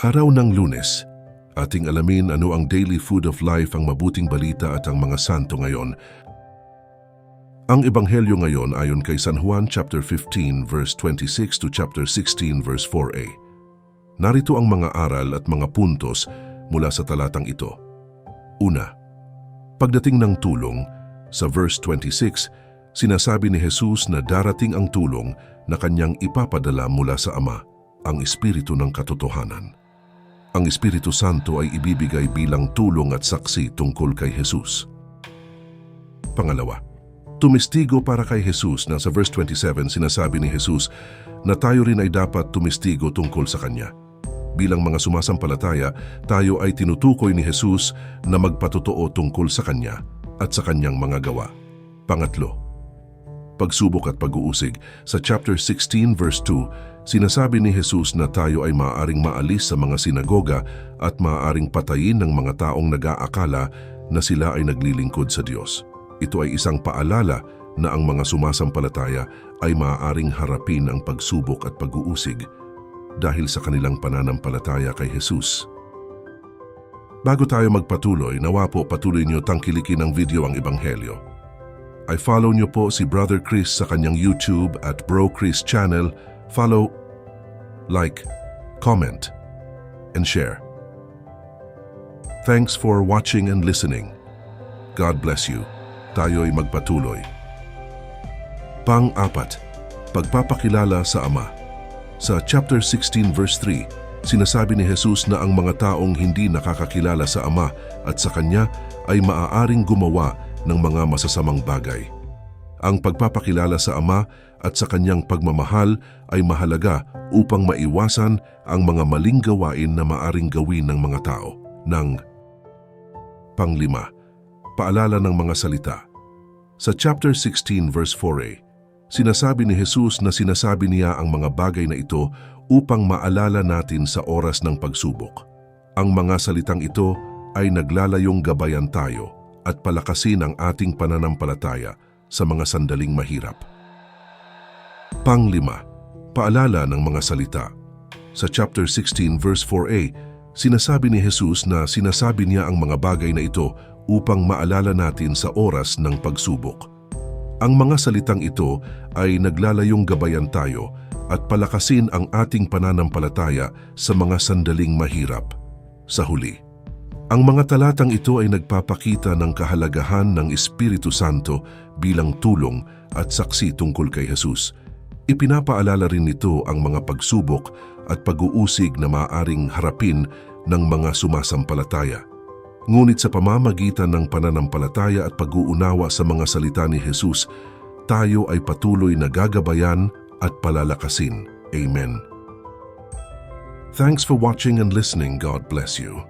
Araw ng lunes, ating alamin ano ang daily food of life, ang mabuting balita at ang mga santo ngayon. Ang ebanghelyo ngayon ayon kay San Juan chapter 15 verse 26 to chapter 16 verse 4a. Narito ang mga aral at mga puntos mula sa talatang ito. Una, pagdating ng tulong, sa verse 26, sinasabi ni Jesus na darating ang tulong na kanyang ipapadala mula sa Ama, ang Espiritu ng Katotohanan. Ang Espiritu Santo ay ibibigay bilang tulong at saksi tungkol kay Jesus. Pangalawa, tumistigo para kay Jesus na sa verse 27 sinasabi ni Jesus na tayo rin ay dapat tumistigo tungkol sa Kanya. Bilang mga sumasampalataya, tayo ay tinutukoy ni Jesus na magpatotoo tungkol sa Kanya at sa Kanyang mga gawa. Pangatlo, pagsubok at pag-uusig. Sa chapter 16 verse 2, sinasabi ni Jesus na tayo ay maaaring maalis sa mga sinagoga at maaaring patayin ng mga taong nag-aakala na sila ay naglilingkod sa Diyos. Ito ay isang paalala na ang mga sumasampalataya ay maaaring harapin ang pagsubok at pag-uusig dahil sa kanilang pananampalataya kay Jesus. Bago tayo magpatuloy, nawa po patuloy niyo tangkilikin ng video ang Ebanghelyo. I follow niyo po si Brother Chris sa kanyang YouTube at Bro Chris channel. Follow, like, comment, and share. Thanks for watching and listening. God bless you. Tayo'y magpatuloy. Pang-apat, pagpapakilala sa Ama. Sa chapter 16 verse 3, sinasabi ni Jesus na ang mga taong hindi nakakakilala sa Ama at sa Kanya ay maaaring gumawa ng mga masasamang bagay. Ang pagpapakilala sa Ama at sa Kanyang pagmamahal ay mahalaga upang maiwasan ang mga maling gawain na maaring gawin ng mga tao. Nang Panglima, paalala ng mga salita. Sa chapter 16 verse 4a, sinasabi ni Jesus na sinasabi niya ang mga bagay na ito upang maalala natin sa oras ng pagsubok. Ang mga salitang ito ay naglalayong gabayan tayo at palakasin ang ating pananampalataya sa mga sandaling mahirap. Panglima, paalala ng mga salita. Sa chapter 16 verse 4a, sinasabi ni Jesus na sinasabi niya ang mga bagay na ito upang maalala natin sa oras ng pagsubok. Ang mga salitang ito ay naglalayong gabayan tayo at palakasin ang ating pananampalataya sa mga sandaling mahirap. Sa huli, ang mga talatang ito ay nagpapakita ng kahalagahan ng Espiritu Santo bilang tulong at saksi tungkol kay Jesus. Ipinapaalala rin nito ang mga pagsubok at pag-uusig na maaring harapin ng mga sumasampalataya. Ngunit sa pamamagitan ng pananampalataya at pag-uunawa sa mga salita ni Jesus, tayo ay patuloy na gagabayan at palalakasin. Amen. Thanks for watching and listening. God bless you.